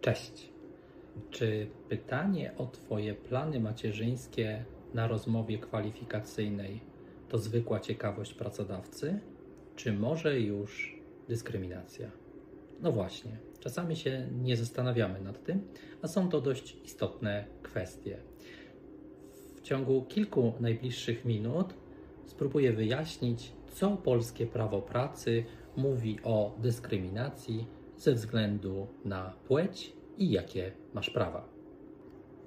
Cześć. Czy pytanie o Twoje plany macierzyńskie na rozmowie kwalifikacyjnej to zwykła ciekawość pracodawcy, czy może już dyskryminacja? No właśnie, czasami się nie zastanawiamy nad tym, a są to dość istotne kwestie. W ciągu kilku najbliższych minut spróbuję wyjaśnić, co polskie prawo pracy mówi o dyskryminacji ze względu na płeć i jakie masz prawa.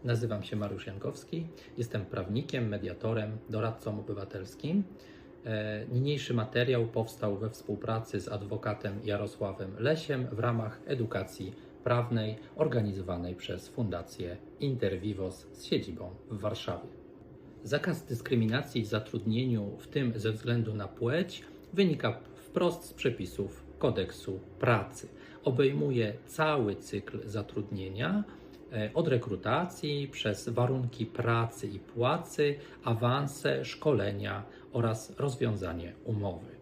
Nazywam się Mariusz Jankowski, jestem prawnikiem, mediatorem, doradcą obywatelskim. E, Niniejszy materiał powstał we współpracy z adwokatem Jarosławem Lesiem w ramach edukacji prawnej organizowanej przez Fundację Intervivos z siedzibą w Warszawie. Zakaz dyskryminacji w zatrudnieniu, w tym ze względu na płeć, wynika wprost z przepisów kodeksu pracy. Obejmuje cały cykl zatrudnienia, e, od rekrutacji przez warunki pracy i płacy, awanse, szkolenia oraz rozwiązanie umowy.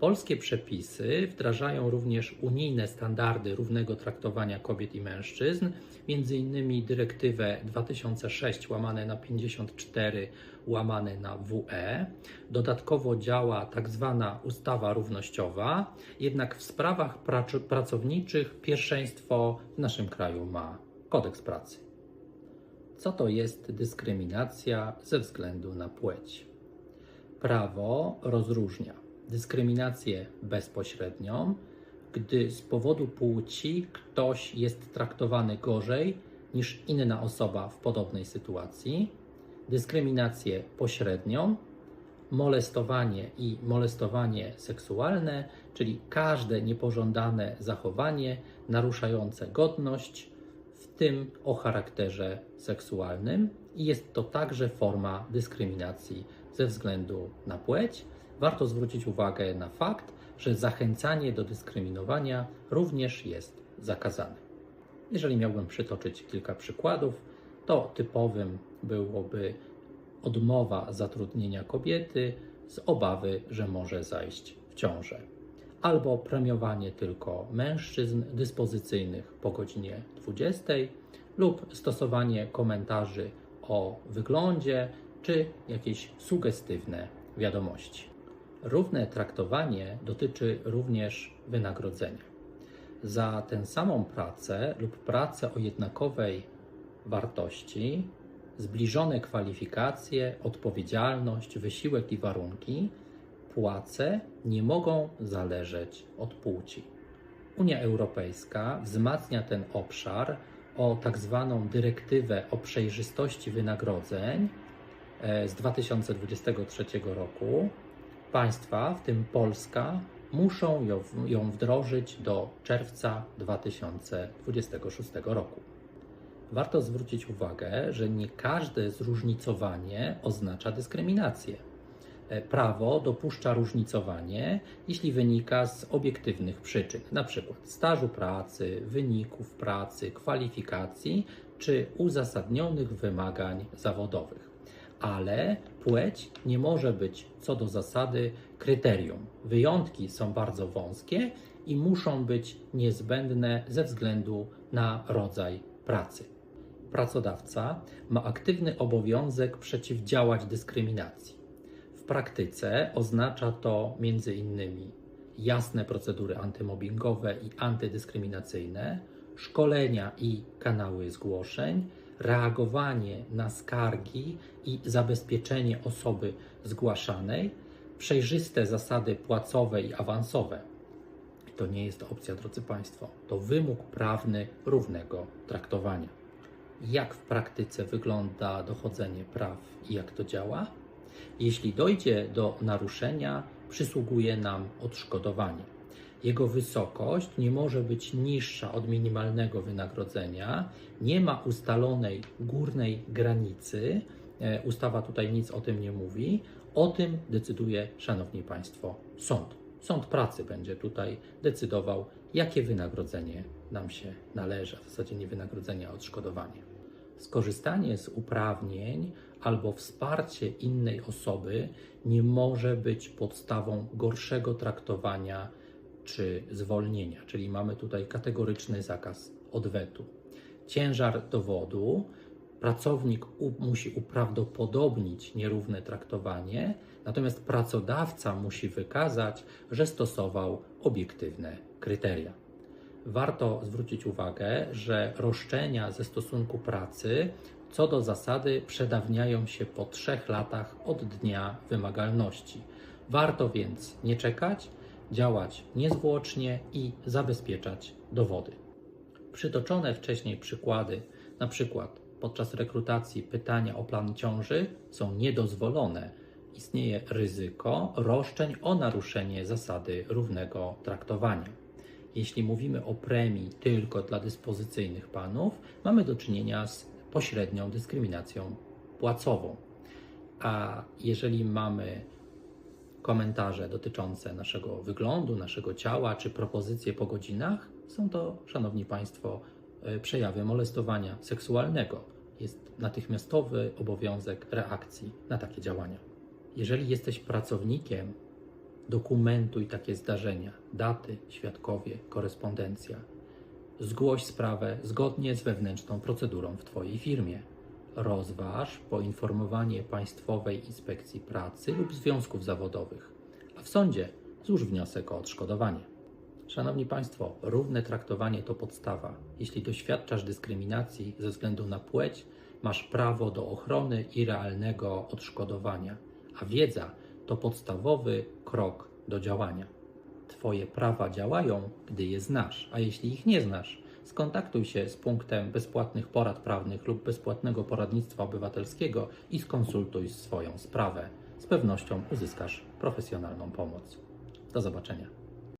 Polskie przepisy wdrażają również unijne standardy równego traktowania kobiet i mężczyzn, m.in. dyrektywę 2006 łamane na 54 łamane na WE. Dodatkowo działa tak zwana ustawa równościowa, jednak w sprawach prac- pracowniczych pierwszeństwo w naszym kraju ma kodeks pracy. Co to jest dyskryminacja ze względu na płeć? Prawo rozróżnia dyskryminację bezpośrednią, gdy z powodu płci ktoś jest traktowany gorzej niż inna osoba w podobnej sytuacji, dyskryminację pośrednią, molestowanie i molestowanie seksualne, czyli każde niepożądane zachowanie naruszające godność, w tym o charakterze seksualnym, i jest to także forma dyskryminacji ze względu na płeć. Warto zwrócić uwagę na fakt, że zachęcanie do dyskryminowania również jest zakazane. Jeżeli miałbym przytoczyć kilka przykładów, to typowym byłoby odmowa zatrudnienia kobiety z obawy, że może zajść w ciążę, albo premiowanie tylko mężczyzn dyspozycyjnych po godzinie 20, lub stosowanie komentarzy o wyglądzie czy jakieś sugestywne wiadomości. Równe traktowanie dotyczy również wynagrodzenia. Za tę samą pracę lub pracę o jednakowej wartości, zbliżone kwalifikacje, odpowiedzialność, wysiłek i warunki, płace nie mogą zależeć od płci. Unia Europejska wzmacnia ten obszar o tak zwaną dyrektywę o przejrzystości wynagrodzeń e, z 2023 roku. Państwa, w tym Polska, muszą ją, ją wdrożyć do czerwca 2026 roku. Warto zwrócić uwagę, że nie każde zróżnicowanie oznacza dyskryminację. E, Prawo dopuszcza różnicowanie, jeśli wynika z obiektywnych przyczyn, np. stażu pracy, wyników pracy, kwalifikacji czy uzasadnionych wymagań zawodowych. Ale płeć nie może być co do zasady kryterium. Wyjątki są bardzo wąskie i muszą być niezbędne ze względu na rodzaj pracy. Pracodawca ma aktywny obowiązek przeciwdziałać dyskryminacji. W praktyce oznacza to m.in. jasne procedury antymobbingowe i antydyskryminacyjne, szkolenia i kanały zgłoszeń, reagowanie na skargi i zabezpieczenie osoby zgłaszanej, przejrzyste zasady płacowe i awansowe. To nie jest opcja, drodzy Państwo, to wymóg prawny równego traktowania. Jak w praktyce wygląda dochodzenie praw i jak to działa? Jeśli dojdzie do naruszenia, przysługuje nam odszkodowanie. Jego wysokość nie może być niższa od minimalnego wynagrodzenia, nie ma ustalonej górnej granicy. E, Ustawa tutaj nic o tym nie mówi. O tym decyduje, Szanowni Państwo, sąd. Sąd pracy będzie tutaj decydował, jakie wynagrodzenie nam się należy, w zasadzie nie wynagrodzenie, a odszkodowanie. Skorzystanie z uprawnień albo wsparcie innej osoby nie może być podstawą gorszego traktowania czy zwolnienia, czyli mamy tutaj kategoryczny zakaz odwetu. Ciężar dowodu pracownik u, musi uprawdopodobnić nierówne traktowanie, natomiast pracodawca musi wykazać, że stosował obiektywne kryteria. Warto zwrócić uwagę, że roszczenia ze stosunku pracy co do zasady przedawniają się po trzech latach od dnia wymagalności. Warto więc nie czekać, działać niezwłocznie i zabezpieczać dowody. Przytoczone wcześniej przykłady, na przykład podczas rekrutacji pytania o plan ciąży, są niedozwolone. Istnieje ryzyko roszczeń o naruszenie zasady równego traktowania. Jeśli mówimy o premii tylko dla dyspozycyjnych panów, mamy do czynienia z pośrednią dyskryminacją płacową. A jeżeli mamy komentarze dotyczące naszego wyglądu, naszego ciała czy propozycje po godzinach, są to, Szanowni Państwo, e, przejawy molestowania seksualnego. Jest natychmiastowy obowiązek reakcji na takie działania. Jeżeli jesteś pracownikiem, dokumentuj takie zdarzenia, daty, świadkowie, korespondencja. Zgłoś sprawę zgodnie z wewnętrzną procedurą w Twojej firmie. Rozważ poinformowanie Państwowej Inspekcji Pracy lub związków zawodowych, a w sądzie złóż wniosek o odszkodowanie. Szanowni Państwo, równe traktowanie to podstawa. Jeśli doświadczasz dyskryminacji ze względu na płeć, masz prawo do ochrony i realnego odszkodowania, a wiedza to podstawowy krok do działania. Twoje prawa działają, gdy je znasz, a jeśli ich nie znasz, skontaktuj się z punktem bezpłatnych porad prawnych lub bezpłatnego poradnictwa obywatelskiego i skonsultuj swoją sprawę. Z pewnością uzyskasz profesjonalną pomoc. Do zobaczenia.